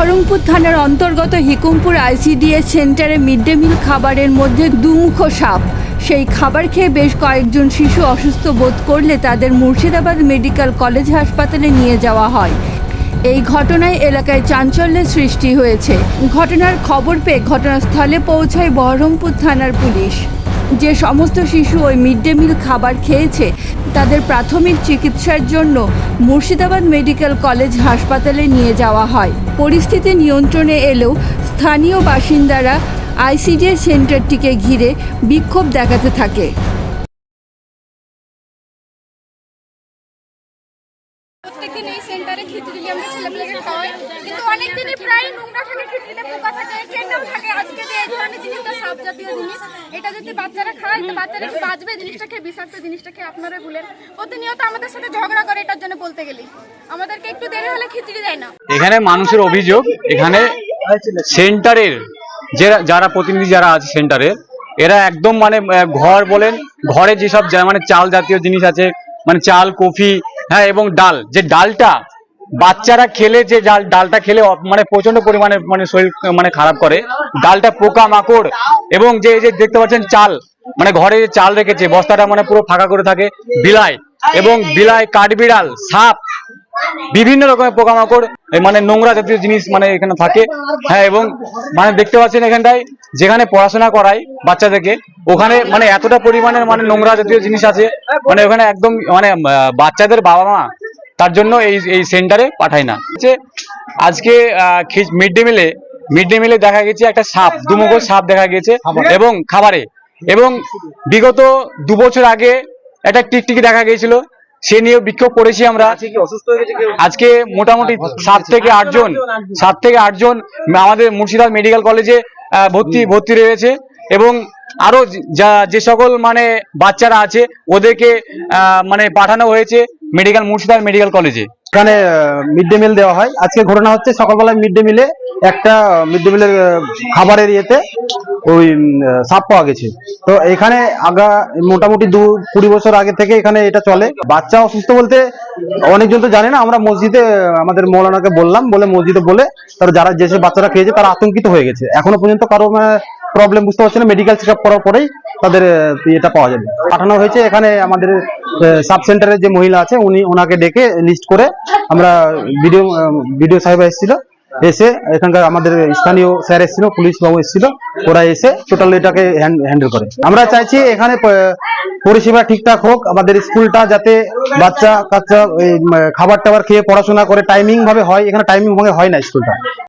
বহরমপুর থানার অন্তর্গত হিকুমপুর আইসিডিএস সেন্টারে মিড ডে মিল খাবারের মধ্যে দুমুখ সাপ। সেই খাবার খেয়ে বেশ কয়েকজন শিশু অসুস্থ বোধ করলে তাদের মুর্শিদাবাদ মেডিকেল কলেজ হাসপাতালে নিয়ে যাওয়া হয়। এই ঘটনায় এলাকায় চাঞ্চল্যের সৃষ্টি হয়েছে। ঘটনার খবর পেয়ে ঘটনাস্থলে পৌঁছায় বহরমপুর থানার পুলিশ। যে সমস্ত শিশু ওই মিড ডে মিল খাবার খেয়েছে, তাদের প্রাথমিক চিকিৎসার জন্য মুর্শিদাবাদ মেডিকেল কলেজ হাসপাতালে নিয়ে যাওয়া হয়। পরিস্থিতি নিয়ন্ত্রণে এলেও স্থানীয় বাসিন্দারা আইসিডিএস সেন্টারটিকে ঘিরে বিক্ষোভ দেখাতে থাকে। প্রত্যেকদিন এই সেন্টারে খিচুড়ি আমরা খাওয়াই। কিন্তু প্রায় নোংরা থাকে খিচুড়িতে পোকা থাকে থাকে। আজকে জিনিসটা সাপ জাতীয় জিনিস এটা যদি বাচ্চারা খায়, তো বাচ্চারা বিষাক্ত আপনারা বলেন প্রতিনিয়ত আমাদের সাথে ঝগড়া করে, এটার জন্য বলতে গেলি আমাদেরকে একটু দেরি হলে খিচুড়ি দেয় না। এখানে মানুষের অভিযোগ, এখানে সেন্টারের যে যারা প্রতিনিধি যারা আছে সেন্টারের এরা একদম মানে ঘর বলেন, ঘরে যেসব মানে চাল জাতীয় জিনিস আছে মানে চাল, কফি হ্যাঁ এবং ডাল। যে ডালটা বাচ্চারা খেলে, যে ডাল ডালটা খেলে মানে প্রচণ্ড পরিমাণে মানে শরীর মানে খারাপ করে। ডালটা পোকা মাকড় এবং যে যে দেখতে পাচ্ছেন চাল মানে ঘরে যে চাল রেখেছে, বস্তাটা মানে পুরো ফাঁকা করে থাকে, বিলাই এবং বিলাই, কাঠবিড়াল, সাপ, বিভিন্ন রকমের পোকামাকড় মানে নোংরা জাতীয় জিনিস মানে এখানে থাকে। হ্যাঁ এবং মানে দেখতে পাচ্ছেন এখানটায়, যেখানে পড়াশোনা করায় বাচ্চাদেরকে ওখানে মানে এতটা পরিমাণের মানে নোংরা জাতীয় জিনিস আছে মানে ওখানে একদম মানে বাচ্চাদের বাবা মা তার জন্য এই এই সেন্টারে পাঠায় না। আজকে মিড ডে মিলে মিড ডে মিলে দেখা গেছে একটা সাপ দুমুখো সাপ দেখা গেছে এবং খাবারে। এবং বিগত দু বছর আগে একটা টিকটিকি দেখা গিয়েছিল সে নিয়ে বিক্ষোভ করেছি আমরা। আজকে মোটামুটি সাত থেকে আটজন সাত থেকে আটজন আমাদের মুর্শিদাবাদ মেডিকেল কলেজে আহ, ভর্তি ভর্তি রয়েছে। এবং আরও যা যে সকল মানে বাচ্চারা আছে, ওদেরকে মানে পাঠানো হয়েছে মেডিকেল, মুর্শিদাবাদ মেডিকেল কলেজে। এখানে মিড ডে মিল দেওয়া হয়। আজকে ঘটনা হচ্ছে, সকালবেলায় মিড ডে মিলে একটা মিড ডে মিলের খাবারের ইয়েতে ওই সাপ পাওয়া গেছে। তো এখানে আগা, মোটামুটি দু কুড়ি বছর আগে থেকে এখানে এটা চলে। বাচ্চা অসুস্থ বলতে অনেকজন তো জানে না, আমরা মসজিদে, আমাদের মৌলানাকে বললাম, বলে মসজিদে বলে, তারা যারা যেসব বাচ্চারা খেয়েছে, তারা আতঙ্কিত হয়ে গেছে। এখনও পর্যন্ত কারও প্রবলেম বুঝতে পারছে না মেডিকেল চেক করার পরেই তাদের এটা পাওয়া যাবে। পাঠানো হয়েছে এখানে আমাদের সাব সেন্টারের যে মহিলা আছে, উনি ওনাকে ডেকে লিস্ট করে আমরা ভিডিও ভিডিও সাহেব এসেছিল, এসে এখানকার আমাদের স্থানীয় স্যার এসেছিল, পুলিশ বাবু এসেছিল, ওরা এসে টোটাল এটাকে হ্যান্ডেল করে। আমরা চাইছি এখানে পরিষেবা ঠিকঠাক হোক, আমাদের স্কুলটা যাতে বাচ্চা কাচ্চা খাবার টাবার খেয়ে পড়াশোনা করে টাইমিং ভাবে হয়, এখানে টাইমিং ভাবে হয় না স্কুলটা।